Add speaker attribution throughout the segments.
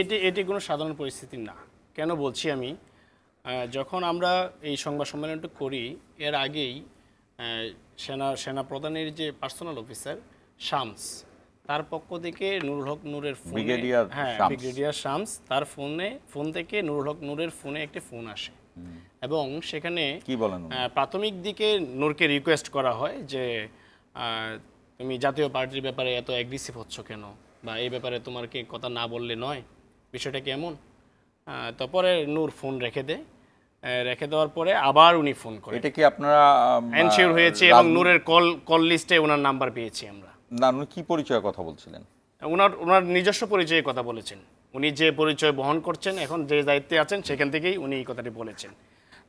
Speaker 1: এটি এটি কোনো সাধারণ পরিস্থিতি না। কেন বলছি আমি? যখন আমরা এই সংবাদ সম্মেলনটা করি এর আগেই সেনা সেনা প্রধানের যে পার্সোনাল অফিসার শামস তার পক্ষ থেকে নুরুল হক নূরের ফোনে
Speaker 2: ব্রিগেডিয়ার
Speaker 1: হ্যাঁ। ব্রিগেডিয়ার শামস তার ফোনে ফোন থেকে নুরুল হক নূরের ফোনে একটি ফোন আসে। এবং সেখানে
Speaker 2: কি বলেন
Speaker 1: প্রাথমিক দিকে নূরকে রিকোয়েস্ট করা হয় যে তুমি জাতীয় পার্টির ব্যাপারে এত অ্যাগ্রেসিভ হচ্ছ কেন? বা এই ব্যাপারে তোমার কি কথা না বললে নয়? বিষয়টা কেমন? তারপরে নূর ফোন রেখে দেয় রেখে দেওয়ার পরে আবার উনি ফোন করে
Speaker 2: এটা কি আপনারা
Speaker 1: এনশিওর হয়েছে এবং নূরের কল কল লিস্টে ওনার নাম্বার পেয়েছি আমরা।
Speaker 2: না উনি কি পরিচয়ে কথা বলছিলেন?
Speaker 1: ওনার ওনার নিজস্ব পরিচয়ে কথা বলেছেন। উনি যে পরিচয় বহন করছেন এখন যে দায়িত্বে আছেন সেখান থেকেই উনি এই কথাটি বলেছেন।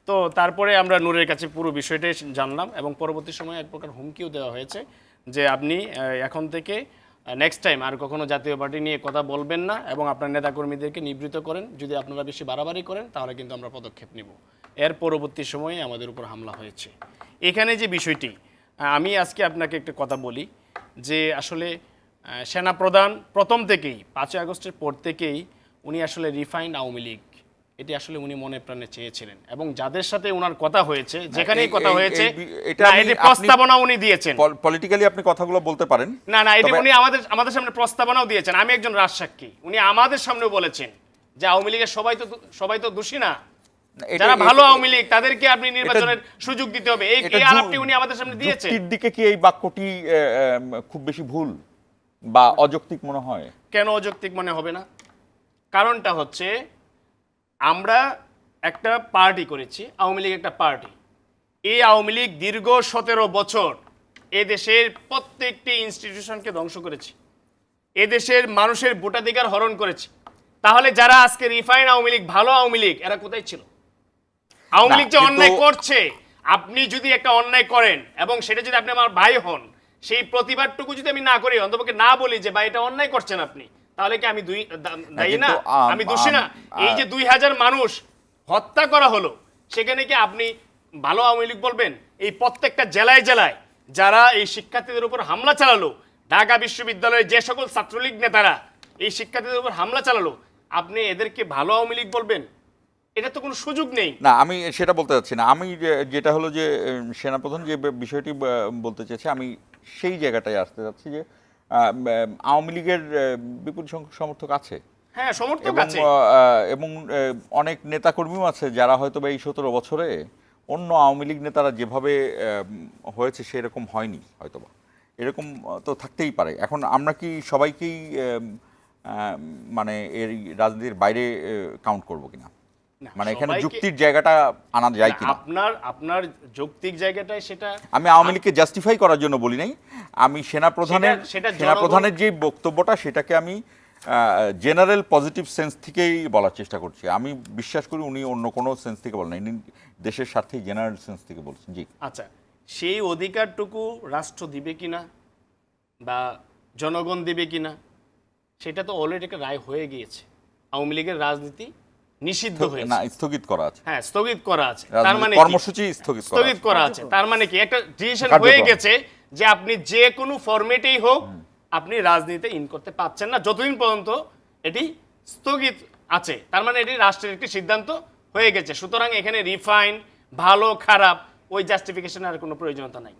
Speaker 1: তো তারপরে আমরা নূরের কাছে পুরো বিষয়টাই জানলাম এবং পরবর্তী সময়ে এক প্রকার হুমকিও দেওয়া হয়েছে যে আপনি এখন থেকে নেক্সট টাইম আর কখনো জাতীয় পার্টি নিয়ে কথা বলবেন না এবং আপনার নেতাকর্মীদেরকে নিবৃত্ত করেন। যদি আপনারা বেশি বাড়াবাড়ি করেন, তাহলে কিন্তু আমরা পদক্ষেপ নিব। এর পরবর্তী সময়ে আমাদের উপর হামলা হয়েছে। এখানে যে বিষয়টি আমি আজকে আপনাকে একটা কথা বলি যে আসলে সেনাপ্রধান প্রথম থেকেই পাঁচই আগস্টের পর থেকেই উনি আসলে রিফাইন্ড আওয়ামী লীগ এটি আসলে উনি মনে প্রাণে চেয়েছিলেন। এবং যাদের সাথে ওনার কথা হয়েছে যেখানেই কথা হয়েছে
Speaker 2: এটা
Speaker 1: এটি প্রস্তাবনা উনি দিয়েছেন।
Speaker 2: পলিটিক্যালি আপনি কথাগুলো বলতে পারেন।
Speaker 1: না না এটি উনি আমাদের আমাদের সামনে প্রস্তাবনাও দিয়েছেন। আমি একজন রাজসাক্ষী। উনি আমাদের সামনেও বলেছেন যে আওয়ামী লীগের সবাই তো সবাই তো দোষী না। যারা ভালো আওয়ামী লীগ তাদেরকে আপনি নির্বাচনের সুযোগ দিতে হবে। এই
Speaker 2: যু-
Speaker 1: আলাপটি উনি আমাদের সামনে দিয়েছেন।
Speaker 2: দিকে কি এই বাক্যটি খুব বেশি ভুল বা অযৌক্তিক মনে হয়?
Speaker 1: কেন অযৌক্তিক মনে হবে না? কারণটা হচ্ছে আমরা একটা পার্টি করেছি আওয়ামী লীগ একটা পার্টি এই আওয়ামী লীগ দীর্ঘ সতেরো বছর এ দেশের প্রত্যেকটি ইনস্টিটিউশনকে ধ্বংস করেছে। এ দেশের মানুষের ভোটাধিকার হরণ করেছে। তাহলে যারা আজকে রিফাইন আওয়ামী লীগ ভালো আওয়ামী লীগ এরা কোথায় ছিল? আওয়ামী লীগ যে অন্যায় করছে আপনি যদি একটা অন্যায় করেন এবং সেটা যদি আপনি আমার ভাই হন সেই প্রতিবাদটুকু যদি আমি না করি অন্তপক্ষে না বলি যে ভাই এটা অন্যায় করছেন আপনি। তাহলে কি আমি দুই দায়ী না?
Speaker 2: আমি
Speaker 1: দোষী না? এই যে দুই হাজার মানুষ হত্যা করা হলো সেখানে কি আপনি ভালো আওয়ামী লীগ বলবেন? এই প্রত্যেকটা জেলায় জেলায় যারা এই শিক্ষার্থীদের উপর হামলা চালালো ঢাকা বিশ্ববিদ্যালয়ের যে সকল ছাত্রলীগ নেতারা এই শিক্ষার্থীদের উপর হামলা চালালো আপনি এদেরকে ভালো আওয়ামী লীগ বলবেন? এটা তো কোনো সুযোগ নেই।
Speaker 2: না আমি সেটা বলতে চাচ্ছি না। আমি যেটা হলো যে সেনাপ্রধান যে বিষয়টি বলতে চেয়েছে আমি সেই জায়গাটায় আসতে চাচ্ছি যে আওয়ামী লীগের বিপুল সংখ্যক সমর্থক আছে।
Speaker 1: হ্যাঁ সমর্থক
Speaker 2: এবং
Speaker 1: আছে।
Speaker 2: এবং অনেক নেতাকর্মীও আছে যারা হয়তো এই সতেরো বছরে অন্য আওয়ামী লীগ নেতারা যেভাবে হয়েছে সেরকম হয়নি হয়তোবা। এরকম তো থাকতেই পারে। এখন আমরা কি সবাইকেই মানে এর রাজনীতির বাইরে কাউন্ট করব কিনা? মানে এখানে যুক্তির জায়গাটা আনা যায় কিনা?
Speaker 1: আপনার আপনার যৌক্তিক জায়গাটায় সেটা
Speaker 2: আমি আওয়ামী লীগকে জাস্টিফাই করার জন্য বলি নাই। আমি সেনা প্রধানের সেনা প্রধানের যে বক্তব্যটা সেটাকে আমি জেনারেল পজিটিভ সেন্স থেকেই বলার চেষ্টা করছি। আমি বিশ্বাস করি উনি অন্য কোনো সেন্স থেকে বলেন ইনি দেশের স্বার্থে জেনারেল সেন্স থেকে বলছেন জি।
Speaker 1: আচ্ছা সেই অধিকারটুকু রাষ্ট্র দিবে কিনা বা জনগণ দিবে কিনা সেটা তো অলরেডি একটা রায় হয়ে গিয়েছে। আওয়ামী লীগের রাজনীতি নিষিদ্ধ
Speaker 2: না
Speaker 1: হয়েছে।
Speaker 2: স্থগিত করা আছে।
Speaker 1: হ্যাঁ স্থগিত করা আছে। তার মানে
Speaker 2: কর্মসূচি স্থগিত করা
Speaker 1: স্থগিত করা আছে। তার মানে কি? একটা ডিসিশন হয়ে গেছে যে আপনি যে কোনো ফরম্যাটেই হোক আপনি রাজনীতিতে ইন করতে পারছেন না। যতদিন পর্যন্ত এটি স্থগিত আছে তার মানে এটি রাষ্ট্রের একটি সিদ্ধান্ত হয়ে গেছে। সুতরাং এখানে রিফাইন ভালো খারাপ ওই জাস্টিফিকেশনের আর কোনো প্রয়োজনীয়তা নাই।